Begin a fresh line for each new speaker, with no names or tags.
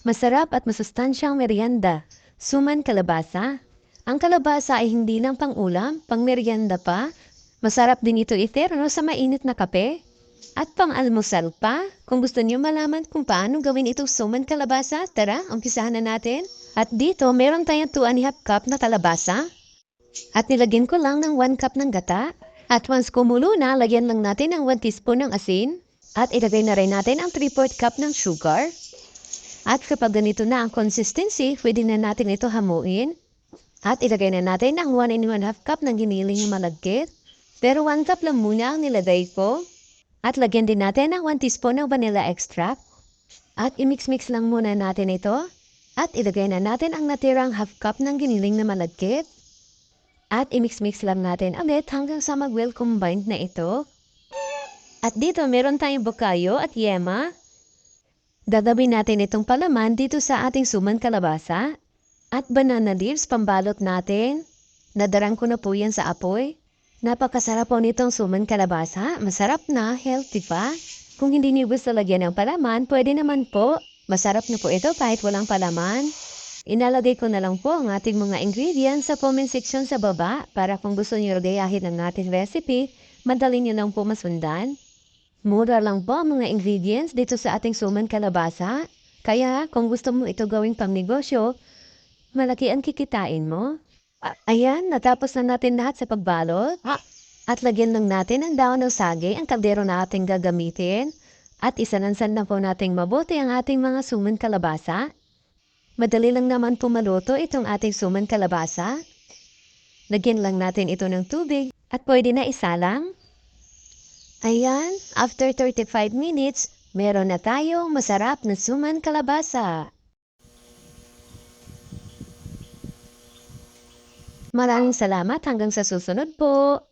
Masarap at masustansyang merienda. Suman kalabasa. Ang kalabasa ay hindi lang pang-ulam, pang-merienda pa. Masarap din ito iterno sa mainit na kape. At pang-almusal pa. Kung gusto niyo malaman kung paano gawin itong suman kalabasa, tara, umpisahan na natin. At dito, meron tayong 2 and a half cup na kalabasa. At nilagyan ko lang ng 1 cup ng gata. At once kumulo na, lagyan lang natin ng 1 teaspoon ng asin. At ilagay na rin natin ang 3-4 cup ng sugar. At kapag ganito na ang consistency, pwede na natin ito hamuin. At ilagay na natin ang 1 and 1 half cup ng giniling malagkit. Pero 1 cup lang muna ang nilagay ko. At lagyan din natin ng 1 teaspoon ng vanilla extract. At imix-mix lang muna natin ito. At ilagay na natin ang natirang half cup ng giniling na malagkit. At imix-mix lang natin ulit hanggang sa mag-well combined na ito. At dito meron tayong bokayo at yema. Dadawin natin itong palaman dito sa ating suman kalabasa. At banana leaves pambalot natin. Nadarang ko na po yan sa apoy. Napakasarap po nitong suman kalabasa. Masarap na, healthy pa. Kung hindi niyo gusto lagyan ng palaman, pwede naman po. Masarap na po ito kahit walang palaman. Inalagay ko na lang po ang ating mga ingredients sa comment section sa baba para kung gusto niyo gayahin ang ating recipe, madali niyo lang po masundan. Mura lang ang mga ingredients dito sa ating suman kalabasa. Kaya kung gusto mo ito gawing pangnegosyo, malaki ang kikitain mo. A- ayan, natapos na natin lahat sa pagbalot. At lagyan lang natin ang daon ng sage, ang kaldero na ating gagamitin. At isanansan na po nating mabuti ang ating mga suman kalabasa. Madali lang naman po maluto itong ating suman kalabasa. Lagyan lang natin ito ng tubig at pwede na isalang. Ayan, after 35 minutes, meron na tayong masarap na suman kalabasa. Maraming salamat hanggang sa susunod po.